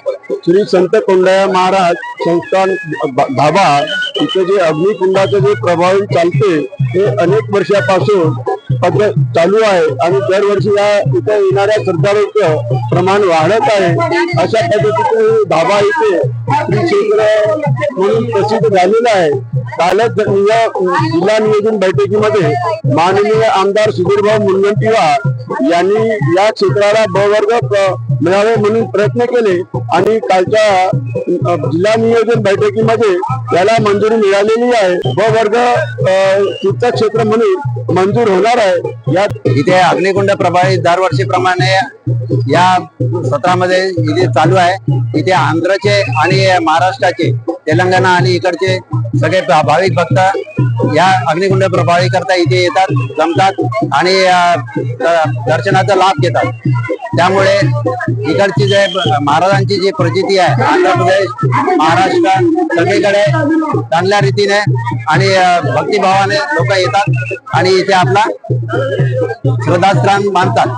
श्री संत कोंडया महाराज संस्थान धाबा इथे जे अग्निकुंडाचं जे प्रभावी चालते हे अनेक वर्षापासून पद्धत चालू आहे आणि दरवर्षी या इथे येणाऱ्या श्रद्धाळूचं प्रमाण वाढत आहे. अशा पद्धतीचे धाबा इथे श्री क्षेत्र म्हणून प्रसिद्ध झालेलं आहे. कालच या जिल्हा नियोजन बैठकीमध्ये माननीय आमदार सुधीरभाऊ मुनगंटीवार यांनी या क्षेत्राला बवर्ग वर्ग मिळावे म्हणून प्रयत्न केले आणि कालच्या जिल्हा नियोजन बैठकीमध्ये याला मंजुरी मिळालेली आहे. ब वर्ग अ, तीर्थक्षेत्र म्हणून मंजूर होणार आहे. यात इथे अग्निकुंड प्रभावित दरवर्षीप्रमाणे या सत्रामध्ये इथे चालू आहे. इथे आंध्रचे आणि महाराष्ट्राचे तेलंगणा आणि इकडचे सगळे भाविक भक्त या अग्निकुंड प्रभावी करता इथे येतात जमतात आणि दर्शनाचा लाभ घेतात. त्यामुळे इकडची जे महाराजांची जी प्रचिती आहे आंध्र प्रदेश महाराष्ट्र सगळीकडे चांगल्या रीतीने आणि भक्तिभावाने लोक येतात आणि इथे आपला श्रद्धास्थान मानतात.